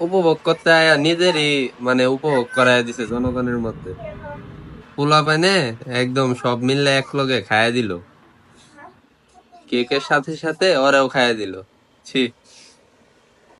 উপভোগ করতে আয়া নিজেরই মানে উপভোগ করায় দিছে জনগণের মধ্যে। পোলা পানে একদম সব মিললে এক লগে খাইয়া দিল। কেকের সাথে সাথে ওরাও খায়া দিল। ছি।